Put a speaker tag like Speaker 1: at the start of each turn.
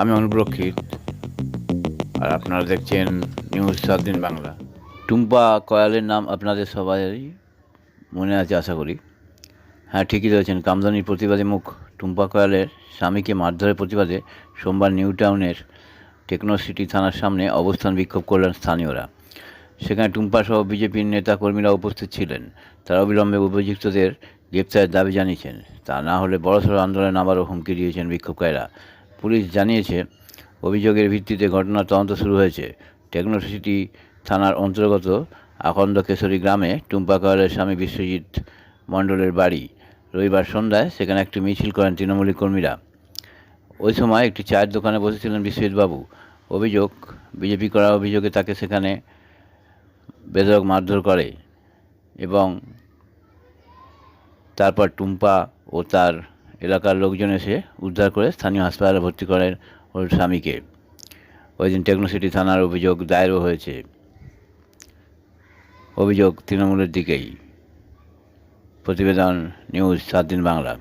Speaker 1: আমি অনুপ্রক্ষিত আর আপনারা দেখছেন নিউজ সাত দিন বাংলা। টুম্পা কয়ালের নাম আপনাদের সবাই মনে আছে, আশা করি। হ্যাঁ ঠিকই রয়েছেন কামদানির প্রতিবাদে মুখ টুম্পা কয়ালের স্বামীকে মারধরের প্রতিবাদে সোমবার নিউ টাউনের টেকনো সিটি থানার সামনে অবস্থান বিক্ষোভ করলেন স্থানীয়রা। সেখানে টুম্পা সহ বিজেপির নেতা কর্মীরা উপস্থিত ছিলেন। তারা অবিলম্বে অভিযুক্তদের গ্রেপ্তারের দাবি জানিয়েছেন। তা না হলে বড়সড় আন্দোলন আবারও হুমকি দিয়েছেন বিক্ষোভকারীরা। পুলিশ জানিয়েছে, অভিযোগের ভিত্তিতে ঘটনার তদন্ত শুরু হয়েছে। টেকনো সিটি থানার অন্তর্গত আকন্দ কেশরী গ্রামে টুম্পা কয়ালের স্বামী বিশ্বজিৎ মণ্ডলের বাড়ি। রবিবার সন্ধ্যায় সেখানে একটি মিছিল করেন তৃণমূলী কর্মীরা। ওই সময় একটি চায়ের দোকানে বসেছিলেন বিশ্বজিৎবাবু। অভিযোগ, বিজেপি করা অভিযোগে তাকে সেখানে বেধরক মারধর করে এবং তারপর টুম্পা ও তার এলাকার লোকজন এসে উদ্ধার করে স্থানীয় হাসপাতালে ভর্তি করেন ওর স্বামীকে। ওই দিন টেকনোসিটি থানার অভিযোগ দায়েরও হয়েছে। অভিযোগ তৃণমূলের দিকেই। প্রতিবেদন নিউজ সাত দিন বাংলা।